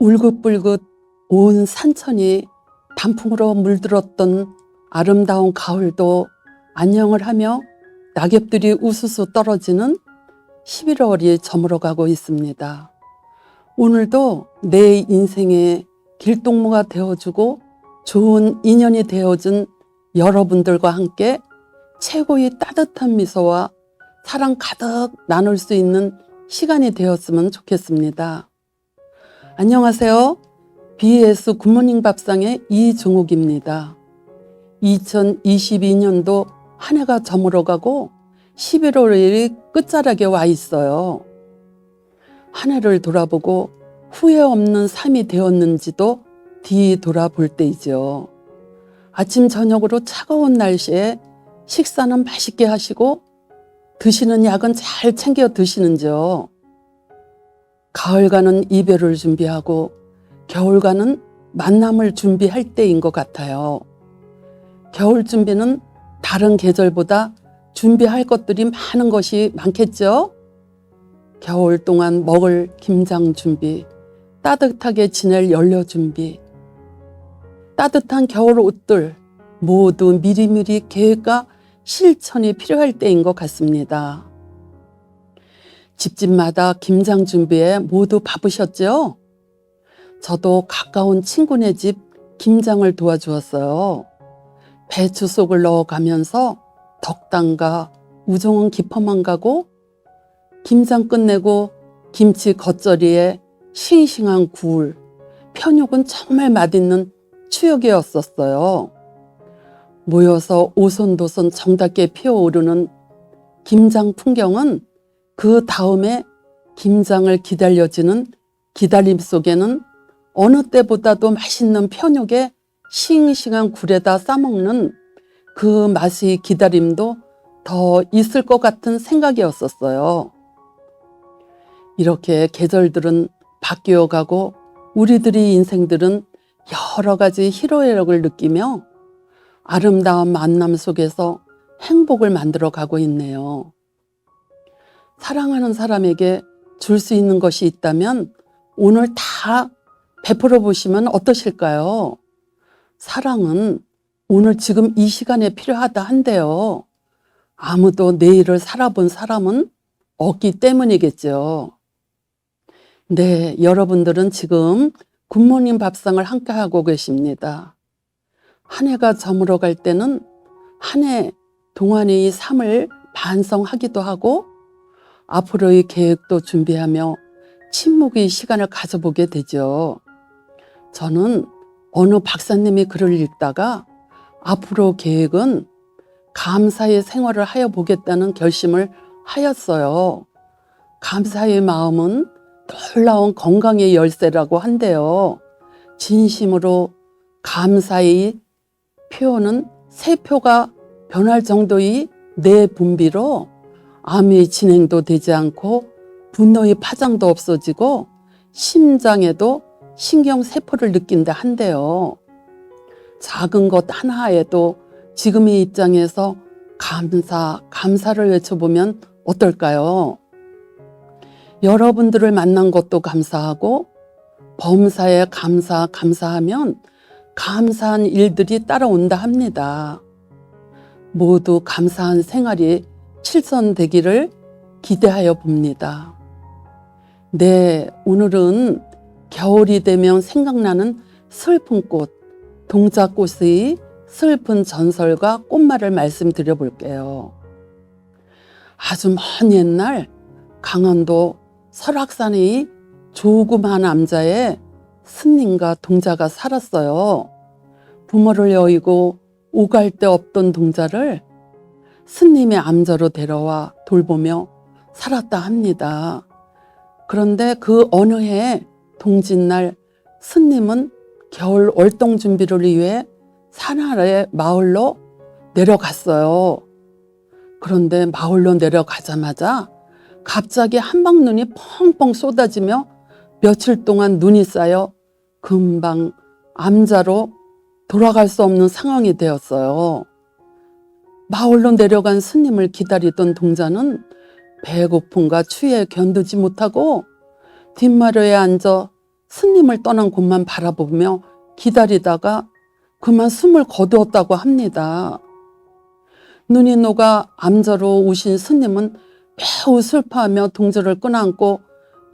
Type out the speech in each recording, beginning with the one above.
울긋불긋 온 산천이 단풍으로 물들었던 아름다운 가을도 안녕을 하며 낙엽들이 우수수 떨어지는 11월이 저물어가고 있습니다. 오늘도 내 인생의 길동무가 되어주고 좋은 인연이 되어준 여러분들과 함께 최고의 따뜻한 미소와 사랑 가득 나눌 수 있는 시간이 되었으면 좋겠습니다. 안녕하세요. BS 굿모닝 밥상의 이종욱입니다. 2022년도 한 해가 저물어가고 11월이 끝자락에 와 있어요. 한 해를 돌아보고 후회 없는 삶이 되었는지도 뒤돌아볼 때이죠. 아침 저녁으로 차가운 날씨에 식사는 맛있게 하시고 드시는 약은 잘 챙겨 드시는지요. 가을가는 이별을 준비하고 겨울가는 만남을 준비할 때인 것 같아요. 겨울 준비는 다른 계절보다 준비할 것들이 많은 것이 많겠죠? 겨울 동안 먹을 김장 준비, 따뜻하게 지낼 연료 준비, 따뜻한 겨울 옷들 모두 미리미리 계획과 실천이 필요할 때인 것 같습니다. 집집마다 김장 준비에 모두 바쁘셨죠? 저도 가까운 친구네 집 김장을 도와주었어요. 배추 속을 넣어가면서 덕당과 우정은 깊어만 가고 김장 끝내고 김치 겉절이에 싱싱한 굴, 편육은 정말 맛있는 추억이었었어요. 모여서 오손도손 정답게 피어오르는 김장 풍경은 그 다음에 김장을 기다려지는 기다림 속에는 어느 때보다도 맛있는 편육에 싱싱한 굴에다 싸먹는 그 맛의 기다림도 더 있을 것 같은 생각이었었어요. 이렇게 계절들은 바뀌어 가고 우리들의 인생들은 여러 가지 희로애락을 느끼며 아름다운 만남 속에서 행복을 만들어 가고 있네요. 사랑하는 사람에게 줄 수 있는 것이 있다면 오늘 다 베풀어 보시면 어떠실까요? 사랑은 오늘 지금 이 시간에 필요하다 한데요. 아무도 내일을 살아본 사람은 없기 때문이겠죠. 네, 여러분들은 지금 굿모닝 밥상을 함께 하고 계십니다. 한 해가 저물어 갈 때는 한 해 동안의 삶을 반성하기도 하고 앞으로의 계획도 준비하며 침묵의 시간을 가져보게 되죠. 저는 어느 박사님이 글을 읽다가 앞으로 계획은 감사의 생활을 하여 보겠다는 결심을 하였어요. 감사의 마음은 놀라운 건강의 열쇠라고 한대요. 진심으로 감사의 표현은 세 표가 변할 정도의 내 분비로 암의 진행도 되지 않고 분노의 파장도 없어지고 심장에도 신경 세포를 느낀다 한대요. 작은 것 하나에도 지금의 입장에서 감사, 감사를 외쳐보면 어떨까요? 여러분들을 만난 것도 감사하고 범사에 감사, 감사하면 감사한 일들이 따라온다 합니다. 모두 감사한 생활이 실천되기를 기대하여 봅니다. 네, 오늘은 겨울이 되면 생각나는 슬픈 꽃, 동작꽃의 슬픈 전설과 꽃말을 말씀드려 볼게요. 아주 먼 옛날 강원도 설악산의 조그만 남자의 스님과 동자가 살았어요. 부모를 여의고 오갈 데 없던 동자를 스님의 암자로 데려와 돌보며 살았다 합니다. 그런데 그 어느 해 동짓날 스님은 겨울 월동 준비를 위해 산 아래 마을로 내려갔어요. 그런데 마을로 내려가자마자 갑자기 한방눈이 펑펑 쏟아지며 며칠 동안 눈이 쌓여 금방 암자로 돌아갈 수 없는 상황이 되었어요. 마을로 내려간 스님을 기다리던 동자는 배고픔과 추위에 견디지 못하고 뒷마루에 앉아 스님을 떠난 곳만 바라보며 기다리다가 그만 숨을 거두었다고 합니다. 눈이 녹아 암자로 오신 스님은 매우 슬퍼하며 동절을 끈안고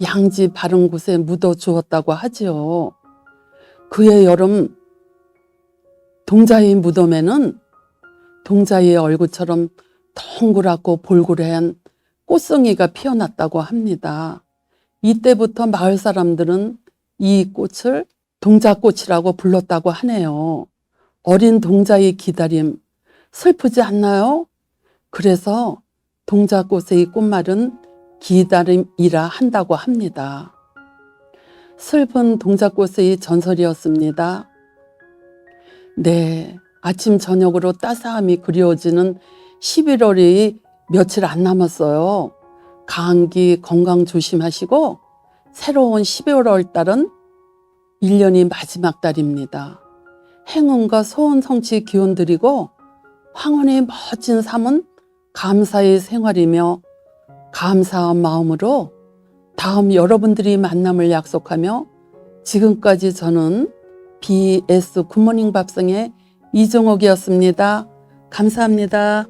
양지 바른 곳에 묻어 주었다고 하지요. 그의 여름 동자의 무덤에는 동자의 얼굴처럼 동그랗고 볼고래한 꽃송이가 피어났다고 합니다. 이때부터 마을 사람들은 이 꽃을 동자꽃이라고 불렀다고 하네요. 어린 동자의 기다림, 슬프지 않나요? 그래서 동자꽃의 꽃말은 기다림이라 한다고 합니다. 슬픈 동자꽃의 전설이었습니다. 네, 아침 저녁으로 따스함이 그리워지는 11월이 며칠 안 남았어요. 감기 건강 조심하시고 새로운 12월 달은 1년이 마지막 달입니다. 행운과 소원 성취 기원 드리고 황혼의 멋진 삶은 감사의 생활이며 감사한 마음으로 다음 여러분들이 만남을 약속하며 지금까지 저는 BS 굿모닝 밥성의 이종옥이었습니다. 감사합니다.